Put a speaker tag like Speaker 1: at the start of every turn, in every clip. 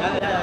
Speaker 1: Dale, dale.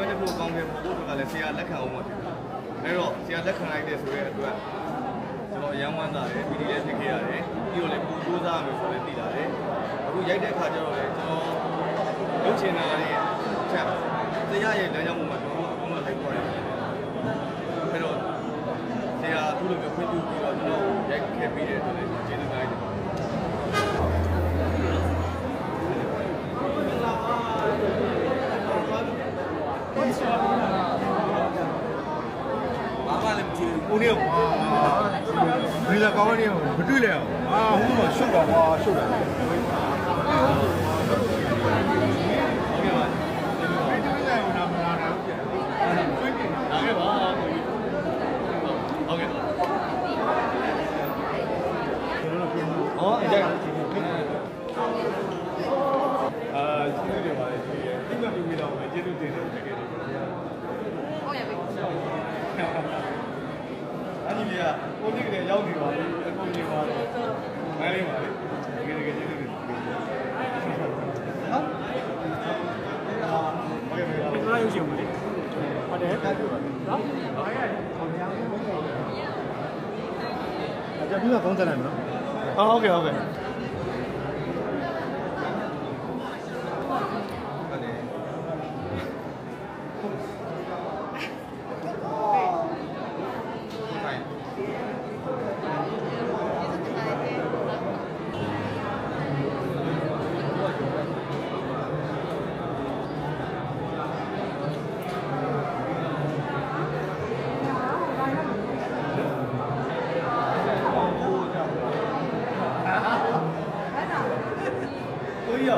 Speaker 1: ဆွဲချက်ဖို့အကောင်းခဲ့ဖို့ဖို့ကလည်းဆရာလက်ခံအောင်ပါဖြစ်တယ်။အဲတော့ဆရာလက်ခံလိုက်တဲ့ဆိုတဲ့အတွက်ကျွန်တော်ရမ်းဝမ်းသာတယ်ပီတီလည်းဖြစ်ခဲ့ရတယ်။ပြီးတော့လည်းပူကြိုးစားရမယ်ဆိုလည်းသိလာတယ်။အခုရိုက်တဲ့အခါကျတော့လည်းကျွန်တော်လုပ်ချင်တာလေးချက်တရားရဲ့လမ်းကြောင်းပေါ်မှာကျွန်တော်အကုန်လုံးလိုက်ခေါ်ရတယ်။အဲတော့ဆရာအခုလိုမျိုးခွင့်ပြုပြီးတော့ကျွန်တော်ရိုက်ခဲ့ပြီးတဲ့အတွက် ကို
Speaker 2: နေကွာဘ
Speaker 1: ယ်လိုကောင်းနေအောင်မတွေ့လဲအောင်အာဟိုမှာရှုပ်တာကွာရှုပ်တာ ပြီးမှဖုန်းဆက်လိုက်
Speaker 3: မယ်နော်
Speaker 1: ဟုတ်ကဲ့ဟုတ်ကဲ့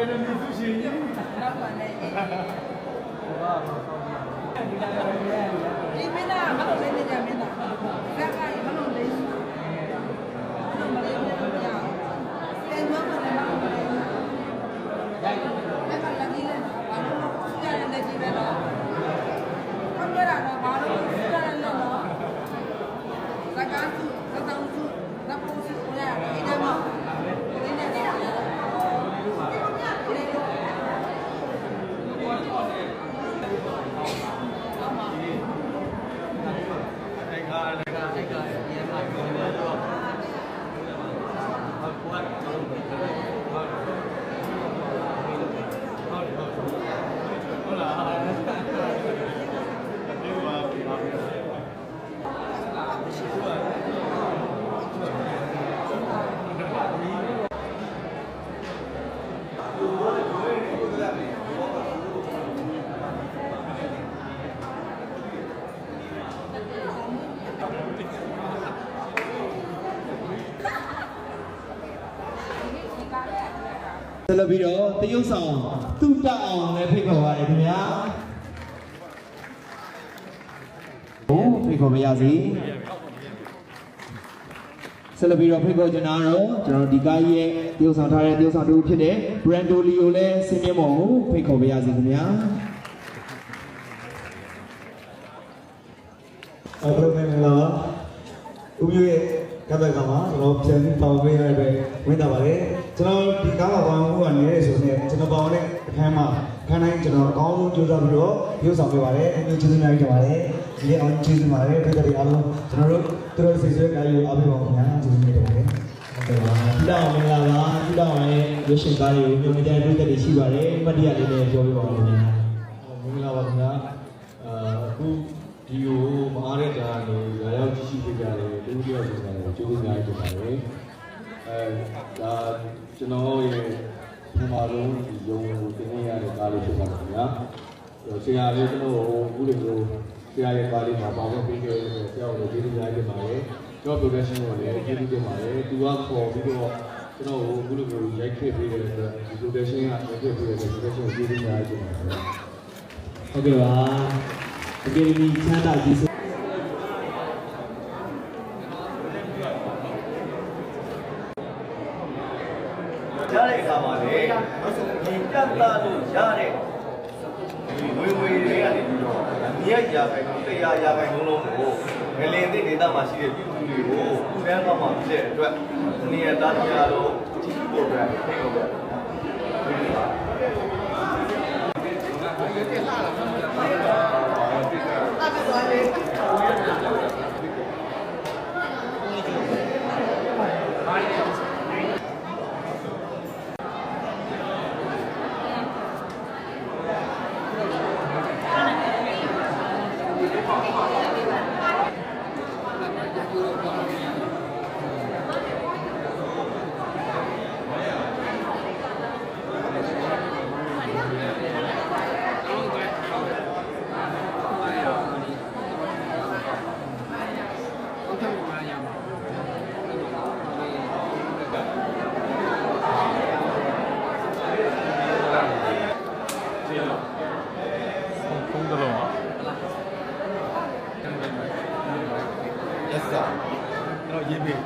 Speaker 1: 你们的己，难怪呢！你们那，我都没见过你。
Speaker 4: လု
Speaker 1: ပ်ပြီး
Speaker 5: တော့တရုတ်
Speaker 4: ဆောင်သူတအောင်လည်းဖိတ်ခေါ်ပါရခင်ဗျာဘုံဖိတ်ခေါ်ပါရစေဆက်လက်ပြီးတော့ဖိတ်ခေါ်ကျွန်တော်တို့ကျွန်တော်ဒီကားရဲ့တရုတ်ဆောင်ထားတဲ့တရုတ်ဆောင်တူဖြစ်တဲ့ Brando Leo လည်းဆင်းရဲမော်ကိုဖိတ်ခေါ်ပါရစေခင်ဗျာ
Speaker 6: အခုမင်းလာဦးမျိုးရဲ့ကပ္ပကမှာကျွန်တော်ပြန်ပြီးပေါင်းပေးရတဲ့ဝင်တာပါတယ် ကျွန်တော်ဒီကားမှာပေါင်ဖို့ကနေရဆိုနေကျွန်တော်ပေါင်တဲ့အခန်းမှာခန်းတိုင်းကျွန်တော်အကောင်းဆုံးကြိုးစားပြီးတော့ရုပ်ဆောင်ပေးပါတယ်အမျိုးကျေးဇူးများကြီးတင်ပါတယ်ဒီနေ့အောင်ကျေးဇူးပါတယ်ပြည်သူတွေအားလုံးကျွန်တော်တို့သူတို့စိတ်ဆွဲကားယူအားပေးပါခင်ဗျာကျေးဇူးများတင်ပါတယ်ဟုတ်ကဲ့ပါ
Speaker 4: ဒီတော့မင်္ဂလာပါဒီတော့ရဲ့ရွှေရှင်ကားတွေကိုမြို့မြတဲ့ပြည်သက်တွေရှိပါတယ်အမှတ်တရလေးနဲ့ပြောပြပါဦးခင်ဗျာ
Speaker 6: မင်္ဂလာပါခင်ဗျာအာအခုဒီကိုမအားတဲ့ကြားနေရရောက်ကြည့်ရှိပေးကြတယ်တူတူရောက်နေတာကျေးဇူးများတင်ပါတယ် အဲဒါကျွန်တော်ရဲ့ပထမဆုံးဒီရုံကိုတင်နေရတဲ့ကားလေးဖြစ်ပါတယ်ခင်ဗျာဆရာလေးကျွန်တော်အခုလိုမျိုးဆရာရဲ့ကားလေးမှာပါဝင်ပေးခဲ့တဲ့ဆရာကိုကျေးဇူးများတင်ပါတယ်ကျွန်တော် progression ကိုလည်းကျေးဇူးတင်ပါတယ်သူကခေါ်ပြီးတော့ကျွန်တော်အခုလိုမျိုးရိုက်ခဲ့ပေးတဲ့အတွက်ဒီ progression ကရိုက်ခဲ့ပေးတဲ့ progression ကိုကျေးဇူးများတင်ပါတယ်
Speaker 4: ဟုတ်ကဲ့ပါအကယ်ဒမီချမ်းသာကြီး
Speaker 1: ရတဲ့အခါမှာလေဒီပြတ်သားလို့ရတဲ့ဒီဝေဝေတွေကနေပြီးတော့မြက်ရာခိုင်နှုန်းတရားရာခိုင်နှုန်းလုံးကိုငလင်တဲ့ဒေသမှာရှိတဲ့ပြည်သူတွေကိုပူတန်းကောင်းမှဖြစ်တဲ့အတွက်နေရာသားတရားလို့ကြည့်ဖို့အတွက်ဖိတ်ခေါ်ပါတယ်
Speaker 3: ဖုန်းတစ်လုံးอ่ะ
Speaker 1: Yes sir ကျွန်တော်ရေးပေး